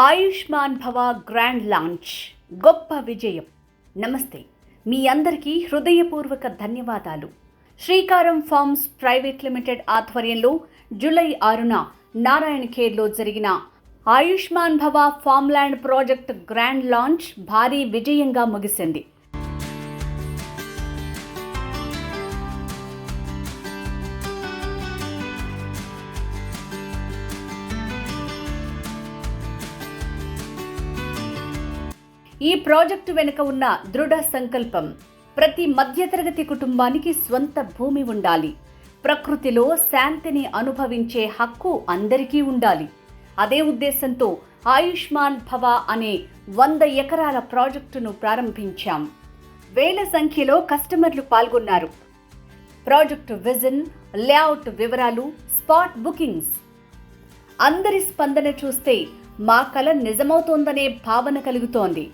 ఆయుష్మాన్ భవ grand launch. గొప్ప విజయం. నమస్తే. మీ అందరికీ హృదయపూర్వక ధన్యవాదాలు. శ్రీకారం ఫార్మ్స్ ప్రైవేట్ లిమిటెడ్ ఆధ్వర్యంలో జూలై ఆరున నారాయణఖేడ్లో జరిగిన ఆయుష్మాన్ భవ ఫార్మ్ల్యాండ్ ప్రాజెక్ట్ గ్రాండ్ లాంచ్ భారీ విజయంగా ముగిసింది. ఈ ప్రాజెక్టు వెనుక ఉన్న దృఢ సంకల్పం ప్రతి మధ్యతరగతి కుటుంబానికి స్వంత భూమి ఉండాలి. ప్రకృతిలో శాంతిని అనుభవించే హక్కు అందరికీ ఉండాలి. అదే ఉద్దేశంతో ఆయుష్మాన్ భవ అనే వంద ఎకరాల ప్రాజెక్టును ప్రారంభించాం. వేల సంఖ్యలో కస్టమర్లు పాల్గొన్నారు. ప్రాజెక్టు విజన్ లేఅవుట్ వివరాలు స్పాట్ బుకింగ్స్. అందరి స్పందన చూస్తే మా కల నిజమవుతోందనే భావన కలుగుతోంది.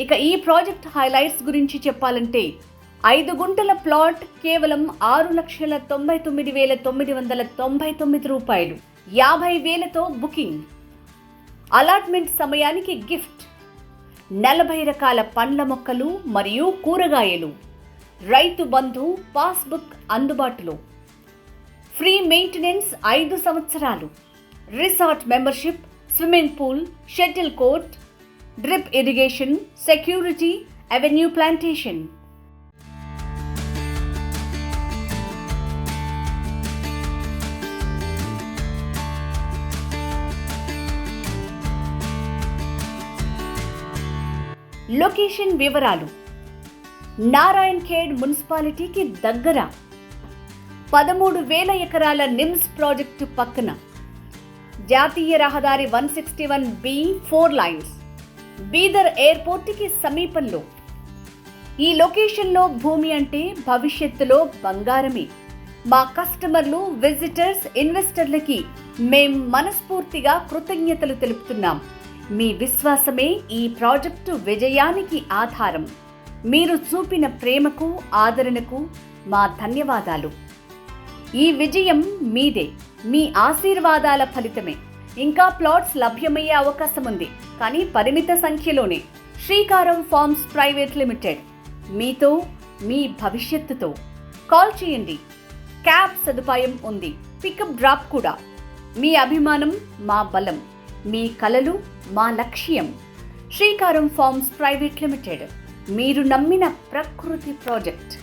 ఇక ఈ ప్రాజెక్ట్ హైలైట్స్ గురించి చెప్పాలంటే ఐదు గుంటల ప్లాట్ కేవలం ఆరు లక్షల తొంభై తొమ్మిది వేల తొమ్మిది వందల తొంభై తొమ్మిది రూపాయలు యాభై వేలతో బుకింగ్. అలాట్మెంట్ సమయానికి గిఫ్ట్. నలభై రకాల పండ్ల మొక్కలు మరియు కూరగాయలు. రైతు బంధు పాస్బుక్ అందుబాటులో. ఫ్రీ మెయింటెనెన్స్ ఐదు సంవత్సరాలు. Resort membership swimming pool shuttle court drip irrigation security avenue plantation. Location వివరాలు. నారాయణ్ ఖేడ్ మున్సిపాలిటీకి దగ్గర. పదమూడు వేల ఎకరాల నిమ్స్ ప్రాజెక్టు పక్కన. జాతీయ రహదారి one sixty one B four lanes. Bidar ఎయిర్పోర్ట్కి సమీపంలో. ఈ లొకేషన్లో భూమి అంటే భవిష్యత్తులో బంగారమే. మా కస్టమర్లు విజిటర్స్ ఇన్వెస్టర్లకి మేం మనస్ఫూర్తిగా కృతజ్ఞతలు తెలుపుతున్నాం. మీ విశ్వాసమే ఈ ప్రాజెక్టు విజయానికి ఆధారం. మీరు చూపిన ప్రేమకు ఆదరణకు మా ధన్యవాదాలు. ఈ విజయం మీదే. మీ ఆశీర్వాదాల ఫలితమే. ఇంకా ప్లాట్స్ లభ్యమయ్యే అవకాశం ఉంది కానీ పరిమిత సంఖ్యలోనే. శ్రీకారం ఫార్మ్స్ ప్రైవేట్ లిమిటెడ్. మీతో మీ భవిష్యత్తుతో. కాల్ చేయండి. క్యాబ్ సదుపాయం ఉంది. పికప్ డ్రాప్ కూడా. మీ అభిమానం మా బలం మీ కలలు మా లక్ష్యం. శ్రీకారం ఫార్మ్స్ ప్రైవేట్ లిమిటెడ్. మీరు నమ్మిన ప్రకృతి ప్రాజెక్ట్.